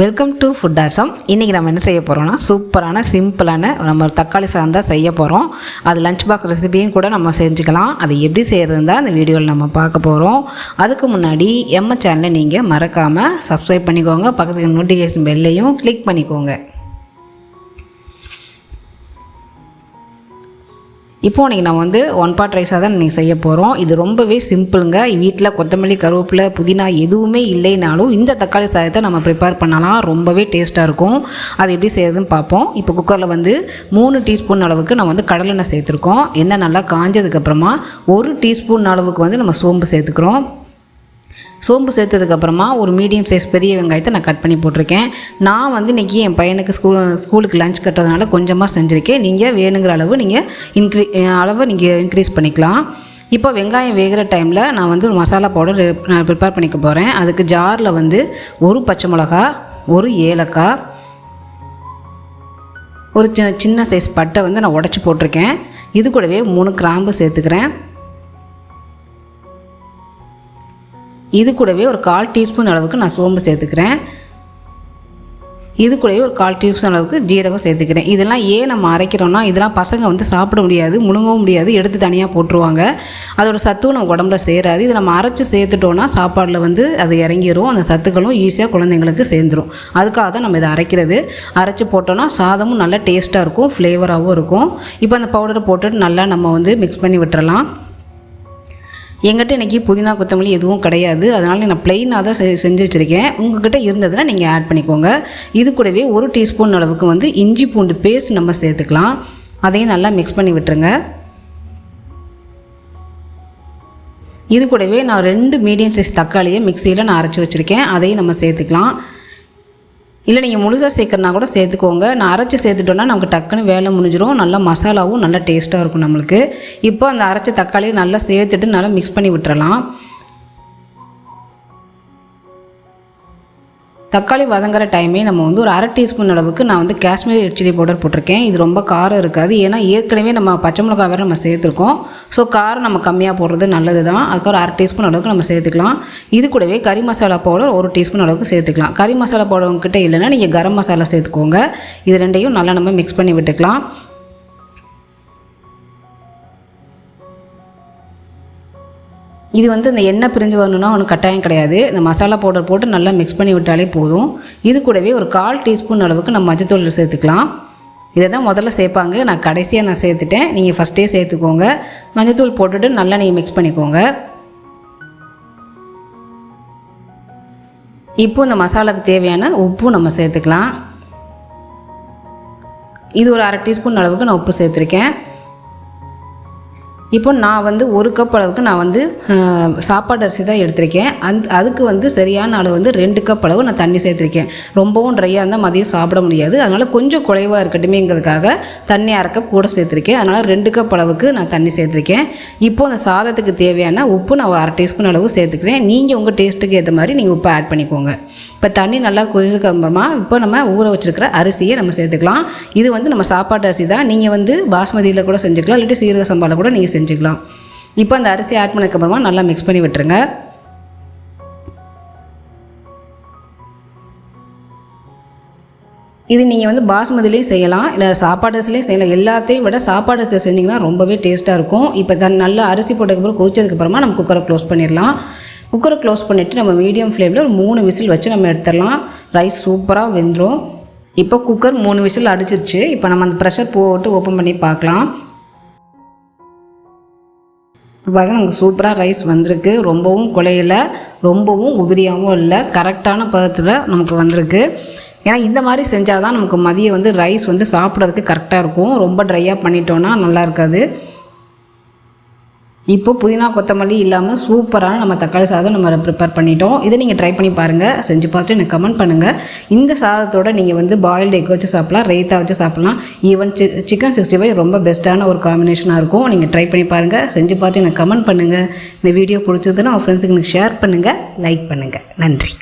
Welcome to food awesome இன்றைக்கி நம்ம என்ன செய்ய போகிறோம்னா சூப்பரான சிம்பிளான நம்ம தக்காளி சாதம் தான் செய்ய போகிறோம் அது லஞ்ச் பாக்ஸ் ரெசிபியும் கூட நம்ம செஞ்சுக்கலாம். அது எப்படி செய்கிறதுன்னு தான் இந்த வீடியோவில் நம்ம பார்க்க போகிறோம் அதுக்கு முன்னாடி எம்ம சேனலை நீங்கள் மறக்காமல் சப்ஸ்கிரைப் பண்ணிக்கோங்க. பக்கத்துக்கு நோட்டிஃபிகேஷன் பெல்லையும் கிளிக் பண்ணிக்கோங்க. இப்போது நீங்கள் நம்ம வந்து ஒன் பாட் ரைஸாக தான் இன்றைக்கி செய்ய போகிறோம் இது ரொம்பவே சிம்பிளுங்க வீட்டில் கொத்தமல்லி கருவேப்பிலை புதினா எதுவுமே இல்லைனாலும் இந்த தக்காளி சாதத்தை நம்ம ப்ரிப்பேர் பண்ணலாம். ரொம்பவே டேஸ்ட்டாக இருக்கும். அது எப்படி செய்யறதுன்னு பார்ப்போம். இப்போ குக்கரில் வந்து மூணு டீஸ்பூன் அளவுக்கு நம்ம வந்து கடலெண்ணெய் சேர்த்துருக்கோம். எண்ணெய் நல்லா காஞ்சதுக்கப்புறமா ஒரு டீஸ்பூன் அளவுக்கு வந்து நம்ம சோம்பு சேர்த்துக்கிறோம். சோம்பு சேர்த்ததுக்கப்புறமா ஒரு மீடியம் சைஸ் பெரிய வெங்காயத்தை நான் கட் பண்ணி போட்டிருக்கேன். நான் வந்து இன்றைக்கி என் பையனுக்கு ஸ்கூல் ஸ்கூலுக்கு லஞ்ச் கட்டுறதுனால கொஞ்சமாக செஞ்சுருக்கேன். நீங்கள் வேணுங்கிற அளவு நீங்கள் இன்க்ரீ அளவை நீங்கள் இன்க்ரீஸ் பண்ணிக்கலாம். இப்போ வெங்காயம் வேகிற டைமில் நான் வந்து மசாலா பவுடர் நான் ப்ரிப்பேர் பண்ணிக்க போகிறேன் அதுக்கு ஜாரில் வந்து ஒரு பச்சை மிளகா ஒரு ஏலக்காய் ஒரு சின்ன சைஸ் பட்டை வந்து நான் உடச்சி போட்டிருக்கேன். இது கூடவே மூணு கிராம்பு சேர்த்துக்கிறேன். இது கூடவே ஒரு கால் டீஸ்பூன் அளவுக்கு நான் சோம்பு சேர்த்துக்கிறேன். இது கூடவே ஒரு கால் டீஸ்பூன் அளவுக்கு ஜீரகம் சேர்த்துக்கிறேன். இதெல்லாம் ஏன் நம்ம அரைக்கிறோன்னா இதெல்லாம் பசங்க வந்து சாப்பிட முடியாது முழுங்கவும் முடியாது எடுத்து தனியாக போட்டுருவாங்க. அதோடய சத்தும் நம்ம உடம்புல சேராது. இதை நம்ம அரைச்சி சேர்த்துட்டோன்னா சாப்பாடில் வந்து அது இறங்கிரும். அந்த சத்துக்களும் ஈஸியாக குழந்தைங்களுக்கு சேர்ந்துடும் அதுக்காக தான் நம்ம இதை அரைக்கிறது. அரைச்சி போட்டோன்னா சாதமும் நல்லா டேஸ்ட்டாக இருக்கும் ஃப்ளேவராகவும் இருக்கும். இப்போ அந்த பவுடரை போட்டுட்டு நல்லா நம்ம வந்து மிக்ஸ் பண்ணி விட்டுறலாம். எங்கிட்ட இன்றைக்கி புதினா கொத்தமல்லி எதுவும் கிடையாது. அதனால் நான் ப்ளெயினாக தான் செ செஞ்சு வச்சுருக்கேன். உங்கள்கிட்ட இருந்ததுன்னா நீங்கள் ஆட் பண்ணிக்கோங்க. இது கூடவே ஒரு டீஸ்பூன் அளவுக்கு வந்து இஞ்சி பூண்டு பேஸ்ட் நம்ம சேர்த்துக்கலாம். அதையும் நல்லா மிக்ஸ் பண்ணி விட்டுருங்க. இது கூடவே நான் ரெண்டு மீடியம் சைஸ் தக்காளியை மிக்சியில் நான் அரைச்சி வச்சுருக்கேன். அதையும் நம்ம சேர்த்துக்கலாம். இல்லை நீங்கள் முழுசாக சேர்க்குறனா கூட சேர்த்துக்கோங்க. நான் அரைச்சி சேர்த்துட்டோன்னா நமக்கு டக்குன்னு வேலை முடிஞ்சிடும் நல்லா மசாலாவும் நல்லா டேஸ்ட்டாக இருக்கும் நம்மளுக்கு. இப்போ அந்த அரைச்ச தக்காளியை நல்லா சேர்த்துட்டு நல்லா மிக்ஸ் பண்ணி விட்டுறலாம். தக்காளி வதங்குற டைமே நம்ம வந்து ஒரு அரை டீஸ்பூன் அளவுக்கு நான் வந்து காஷ்மீரி ரெட் சில்லி பவுடர் போட்டிருக்கேன். இது ரொம்ப காரம் இருக்காது. ஏன்னா ஏற்கனவே நம்ம பச்சை மிளகா வேறு நம்ம சேர்த்துருக்கோம். ஸோ காரம் நம்ம கம்மியாக போடுறது நல்லது தான் அதுக்கு ஒரு அரை டீஸ்பூன் அளவுக்கு நம்ம சேர்த்துக்கலாம். இது கூடவே கறி மசாலா பவுடர் ஒரு டீஸ்பூன் அளவுக்கு சேர்த்துக்கலாம். கறி மசாலா பவுடர் உங்ககிட்ட இல்லைன்னா நீங்கள் கரம் மசாலா சேர்த்துக்கோங்க. இது ரெண்டையும் நல்லா நம்ம மிக்ஸ் பண்ணி விட்டுக்கலாம். இது வந்து இந்த எண்ணெய் பிரிஞ்சு வரணும்னா ஒன்றும் கட்டாயம் கிடையாது. இந்த மசாலா பவுடர் போட்டு நல்லா மிக்ஸ் பண்ணி விட்டாலே போதும். இது கூடவே ஒரு கால் டீஸ்பூன் அளவுக்கு நம்ம மஞ்சத்தூள் சேர்த்துக்கலாம். இதை தான் முதல்ல சேர்ப்பாங்க. நான் கடைசியாக நான் சேர்த்துட்டேன். நீங்கள் ஃபஸ்ட்டே சேர்த்துக்கோங்க. மஞ்சத்தூள் போட்டுட்டு நல்லா நீங்கள் மிக்ஸ் பண்ணிக்கோங்க. இப்போ இந்த மசாலாவுக்கு தேவையான உப்பும் நம்ம சேர்த்துக்கலாம். இது ஒரு அரை டீஸ்பூன் அளவுக்கு நான் உப்பு சேர்த்துருக்கேன். இப்போ நான் வந்து ஒரு கப் அளவுக்கு நான் வந்து சாப்பாடு அரிசி தான் எடுத்திருக்கேன். அந் அதுக்கு வந்து சரியான அளவு வந்து ரெண்டு கப் அளவு நான் தண்ணி சேர்த்துருக்கேன். ரொம்பவும் ட்ரையாக இருந்தால் மதியம் சாப்பிட முடியாது. அதனால் கொஞ்சம் குறைவாக இருக்கட்டுமேங்கிறதுக்காக தண்ணி அரை கப் கூட சேர்த்துருக்கேன். அதனால் ரெண்டு கப் அளவுக்கு நான் தண்ணி சேர்த்துருக்கேன். இப்போ அந்த சாதத்துக்கு தேவையான உப்பு நான் ஒரு அரை டீஸ்பூன் அளவு சேர்த்துக்கிறேன். நீங்கள் உங்கள் டேஸ்ட்டுக்கு ஏற்ற மாதிரி நீங்கள் உப்பு ஆட் பண்ணிக்கோங்க. இப்போ தண்ணி நல்லா கொதிச்சதுக்கு அப்புறமா இப்போ நம்ம ஊற வச்சுருக்கிற அரிசியை நம்ம சேர்த்துக்கலாம். இது வந்து நம்ம சாப்பாட்டு அரிசி தான். நீங்கள் வந்து பாஸ்மதியில் கூட செஞ்சுக்கலாம். இல்லாட்டி சீரக சம்பாவில் கூட நீங்கள் செஞ்சுக்கலாம். இப்போ அந்த அரிசி ஆட் பண்ணதுக்கப்புறமா நல்லா மிக்ஸ் பண்ணி விட்டுருங்க. இது நீங்கள் வந்து பாஸ்மதிலையும் செய்யலாம். இல்லை சாப்பாடு அரிசிலையும் செய்யலாம். எல்லாத்தையும் விட சாப்பாடு அரிசி செஞ்சிங்கன்னா ரொம்பவே டேஸ்ட்டாக இருக்கும். இப்போ தன் நல்லா அரிசி போட்டதுக்கப்புறம் கொதிச்சதுக்கப்புறமா நம்ம குக்கரை க்ளோஸ் பண்ணிடலாம். குக்கரை க்ளோஸ் பண்ணிவிட்டு நம்ம மீடியம் ஃப்ளேமில் ஒரு மூணு விசில் வச்சு நம்ம எடுத்துடலாம். ரைஸ் சூப்பராக வெந்துடும் இப்போ குக்கர் மூணு விசில் அடிச்சிருச்சு. இப்போ நம்ம அந்த ப்ரெஷர் போட்டு ஓப்பன் பண்ணி பார்க்கலாம். பாருங்க நமக்கு சூப்பராக ரைஸ் வந்திருக்கு. ரொம்பவும் குலையில ரொம்பவும் உதிரியாகவும் இல்லை. கரெக்டான பதத்தில் நமக்கு வந்திருக்கு. ஏன்னா இந்த மாதிரி செஞ்சால் தான் நமக்கு மதியம் வந்து ரைஸ் வந்து சாப்பிட்றதுக்கு கரெக்டாக இருக்கும். ரொம்ப ட்ரையாக பண்ணிட்டோன்னா நல்லா இருக்காது. இப்போ புதினா கொத்தமல்லி இல்லாமல் சூப்பரான நம்ம தக்காளி சாதம் நம்ம ப்ரிப்பேர் பண்ணிட்டோம். இதை நீங்கள் ட்ரை பண்ணி பாருங்கள் செஞ்சு பார்த்து எனக்கு கமெண்ட் பண்ணுங்கள் இந்த சாதத்தோட நீங்கள் வந்து பாயில்டு எக் வச்சு சாப்பிட்லாம் ரைத்தா வச்சு சாப்பிட்லாம். Even C chicken sixty five ரொம்ப பெஸ்ட்டான ஒரு காம்பினேஷனாக இருக்கும். நீங்கள் ட்ரை பண்ணி பாருங்கள் செஞ்சு பார்த்து எனக்கு கமெண்ட் பண்ணுங்கள் இந்த வீடியோ பிடிச்சதுன்னா உங்கள் ஃப்ரெண்ட்ஸுக்கு எனக்கு ஷேர் பண்ணுங்கள் லைக் பண்ணுங்கள் நன்றி.